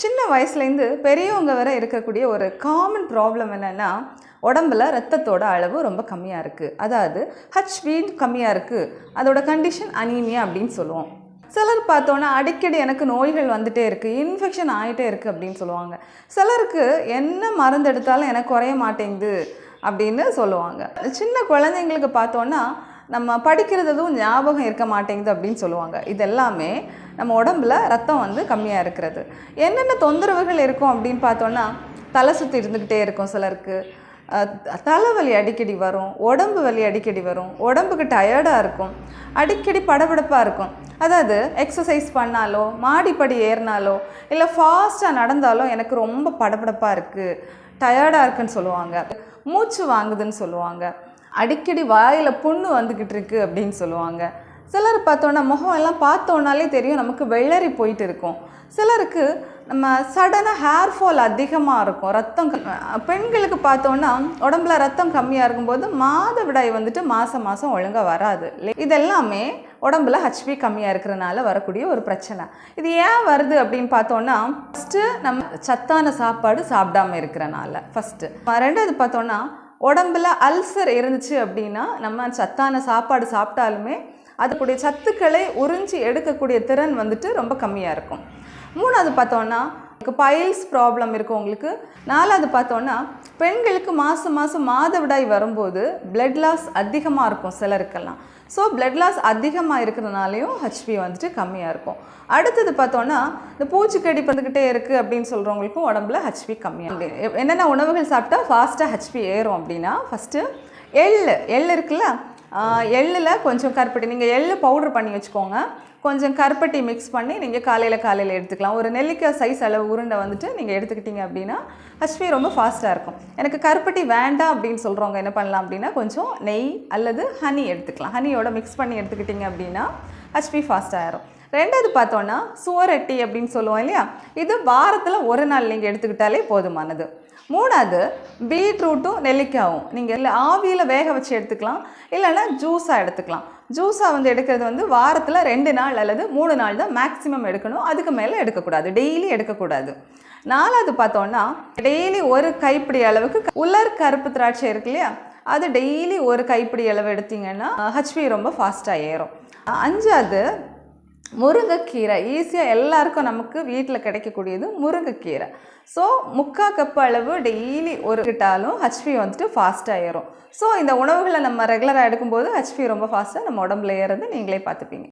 சின்ன வயசுலேருந்து பெரியவங்க வரை இருக்கக்கூடிய ஒரு காமன் ப்ராப்ளம் என்னென்னா உடம்புல ரத்தத்தோட அளவு ரொம்ப கம்மியாக இருக்குது அதாவது ஹச்பி கம்மியாக இருக்குது அதோட கண்டிஷன் அனீமியா அப்படின்னு சொல்லுவோம். சிலர் பார்த்தோன்னா அடிக்கடி எனக்கு நோய்கள் வந்துட்டே இருக்குது இன்ஃபெக்ஷன் ஆகிட்டே இருக்குது அப்படின்னு சொல்லுவாங்க. சிலருக்கு என்ன மருந்து எடுத்தாலும் எனக்கு குறைய மாட்டேங்குது அப்படின்னு சொல்லுவாங்க. சின்ன குழந்தைங்களுக்கு பார்த்தோன்னா நம்ம படிக்கிறதும் ஞாபகம் இருக்க மாட்டேங்குது அப்படின்னு சொல்லுவாங்க. இதெல்லாமே நம்ம உடம்புல ரத்தம் வந்து கம்மியாக இருக்கிறது. என்னென்ன தொந்தரவுகள் இருக்கும் அப்படின்னு பார்த்தோன்னா தலை சுற்றி இருந்துக்கிட்டே இருக்கும் சிலருக்கு. தலைவலி அடிக்கடி வரும் உடம்பு வலி அடிக்கடி வரும் உடம்புக்கு டயர்டாக இருக்கும் அடிக்கடி படபடப்பாக இருக்கும். அதாவது எக்ஸசைஸ் பண்ணாலோ மாடிப்படி ஏறினாலோ இல்லை ஃபாஸ்ட்டாக நடந்தாலோ எனக்கு ரொம்ப படபடப்பாக இருக்குது டயர்டாக இருக்குன்னு சொல்லுவாங்க. மூச்சு வாங்குதுன்னு சொல்லுவாங்க. அடிக்கடி வாயில் புண்ணு வந்துக்கிட்டு இருக்கு அப்படின்னு சொல்லுவாங்க. சிலர் பார்த்தோன்னா முகம் எல்லாம் பார்த்தோன்னாலே தெரியும் நமக்கு வெள்ளரி போயிட்டு இருக்கும். சிலருக்கு நம்ம சடனாக ஹேர் ஃபால் அதிகமாக இருக்கும் ரத்தம் க- பெண்களுக்கு பார்த்தோன்னா உடம்புல ரத்தம் கம்மியாக இருக்கும்போது மாதவிடாய் வந்துட்டு மாதம் மாதம் ஒழுங்காக வராது. இதெல்லாமே உடம்புல ஹச்பி கம்மியாக இருக்கிறனால வரக்கூடிய ஒரு பிரச்சனை. இது ஏன் வருது அப்படின்னு பார்த்தோன்னா ஃபஸ்ட்டு நம்ம சத்தான சாப்பாடு சாப்பிடாம இருக்கிறனால ஃபஸ்ட்டு ரெண்டாவது பார்த்தோன்னா உடம்புல அல்சர் இருந்துச்சு அப்படின்னா நம்ம சத்தான சாப்பாடு சாப்பிட்டாலுமே அதுக்குடைய சத்துக்களை உறிஞ்சி எடுக்கக்கூடிய திறன் வந்துட்டு ரொம்ப கம்மியாக இருக்கும். மூணாவது பார்த்தோன்னா பைல்ஸ் ப்ராப்ளம் இருக்குது உங்களுக்கு. நாலாவது பார்த்தோன்னா பெண்களுக்கு மாதம் மாதம் மாதவிடாய் வரும்போது பிளட் லாஸ் அதிகமாக இருக்கும் சிலருக்கெல்லாம். ஸோ பிளட் லாஸ் அதிகமாக இருக்கிறதுனாலையும் ஹெச்பி வந்துட்டு கம்மியாக இருக்கும். அடுத்தது பார்த்தோன்னா இந்த பூச்சிக்கடி வந்துக்கிட்டே இருக்குது அப்படின்னு சொல்கிறவங்களுக்கும் உடம்புல ஹெச்பி கம்மியாக என்னென்ன உணவுகள் சாப்பிட்டா ஃபாஸ்ட்டாக ஹெச்பி ஏறும் அப்படின்னா ஃபஸ்ட்டு எள் எள் இருக்குல்ல எள்ளில் கொஞ்சம் கருப்பட்டி நீங்கள் எள் பவுடர் பண்ணி வச்சுக்கோங்க. கொஞ்சம் கருப்பட்டி மிக்ஸ் பண்ணி நீங்கள் காலையில் காலையில் எடுத்துக்கலாம். ஒரு நெல்லிக்காய் சைஸ் அளவு உருண்டை வந்துட்டு நீங்கள் எடுத்துக்கிட்டீங்க அப்படின்னா ஹச்பி ரொம்ப ஃபாஸ்ட்டாக இருக்கும். எனக்கு கருப்பட்டி வேண்டாம் அப்படின்னு சொல்கிறவங்க என்ன பண்ணலாம் அப்படின்னா கொஞ்சம் நெய் அல்லது ஹனி எடுத்துக்கலாம். ஹனியோட மிக்ஸ் பண்ணி எடுத்துக்கிட்டிங்க அப்படின்னா ஹச்பி ஃபாஸ்ட்டாகிடும் ரெண்டாவது பார்த்தோன்னா சுவரட்டி அப்படின்னு சொல்லுவோம் இல்லையா? இது வாரத்தில் ஒரு நாள் நீங்கள் எடுத்துக்கிட்டாலே போதுமானது. மூணாவது பீட்ரூட்டும் நெல்லிக்காயும் நீங்கள் இல்லை ஆவியில் வேக வச்சு எடுத்துக்கலாம். இல்லைன்னா ஜூஸாக எடுத்துக்கலாம். ஜூஸாக வந்து எடுக்கிறது வந்து வாரத்தில் ரெண்டு நாள் அல்லது மூணு நாள் தான் மேக்ஸிமம் எடுக்கணும். அதுக்கு மேலே எடுக்கக்கூடாது. டெய்லி எடுக்கக்கூடாது. நாலாவது பார்த்தோன்னா டெய்லி ஒரு கைப்பிடி அளவுக்கு உலர் கருப்பு திராட்சை இருக்கு இல்லையா? அது டெய்லி ஒரு கைப்பிடி அளவு எடுத்தீங்கன்னா ஹச்பி ரொம்ப ஃபாஸ்ட்டாக ஏறும். அஞ்சாவது முருங்கைக்கீரை. ஈஸியாக எல்லாருக்கும் நமக்கு வீட்டில் கிடைக்கக்கூடியது முருங்கைக்கீரை. ஸோ முக்கா கப் அளவு டெய்லி ஒரு கிட்டாலும் ஹச்பி வந்துட்டு ஃபாஸ்ட்டாக ஏறும் ஸோ இந்த உணவுகளை நம்ம ரெகுலராக எடுக்கும்போது ஹச்பி ரொம்ப ஃபாஸ்ட்டாக நம்ம உடம்புல ஏறது நீங்களே பார்த்துப்பீங்க.